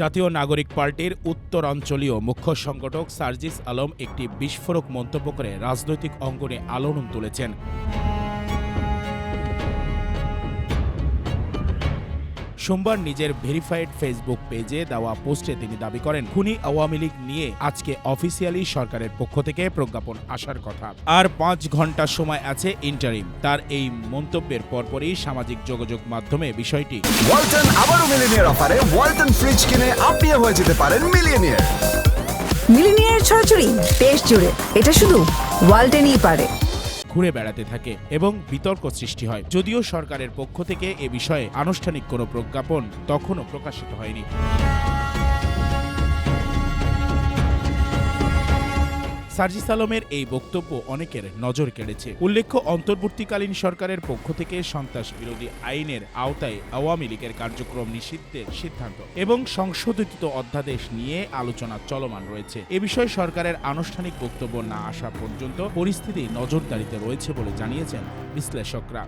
জাতীয় নাগরিক পার্টির উত্তরাঞ্চলীয় মুখ্য সংগঠক সার্জিস আলম একটি বিস্ফোরক মন্তব্য করে রাজনৈতিক অঙ্গনে আলোড়ন তুলেছেন। সোমবার নিজের ভেরিফাইড ফেসবুক পেজে দেওয়া পোস্টে তিনি দাবি করেন খুনি আওয়ামী লীগ নিয়ে আজকে অফিসিয়ালি সরকারের পক্ষ থেকে প্রজ্ঞাপন আসার কথা। আর পাঁচ ঘণ্টা সময় আছে ইন্টারিম তার এই মন্তব্যের পরপরই সামাজিক যোগাযোগ মাধ্যমে বিষয়টি। ওয়ালটন আবারও মিলিনিয়ার অফারে ওয়ালটন ফ্রিজ কিনে আপনিও হয়ে যেতে পারেন মিলিয়নিয়ার মিলিনিয়ার ছড়াছড়ি দেশ জুড়ে। এটা শুধু ওয়ালটেনই পারে। ঘুরে বেড়াতে থাকে এবং বিতর্ক সৃষ্টি হয়। যদিও সরকারের পক্ষ থেকে এ বিষয়ে আনুষ্ঠানিক কোনো প্রজ্ঞাপন তখনও প্রকাশিত হয়নি। সার্জিস আলমের এই বক্তব্য অনেকের নজর কেড়েছে। উল্লেখ্য, অন্তর্বর্তীকালীন সরকারের পক্ষ থেকে সন্ত্রাস বিরোধী আইনের আওতায় আওয়ামী লীগের কার্যক্রম নিষিদ্ধের সিদ্ধান্ত এবং সংশোধিত অধ্যাদেশ নিয়ে আলোচনা চলমান রয়েছে। এ বিষয়ে সরকারের আনুষ্ঠানিক বক্তব্য না আসা পর্যন্ত পরিস্থিতি নজরদারিতে রয়েছে বলে জানিয়েছেন বিশ্লেষকরা।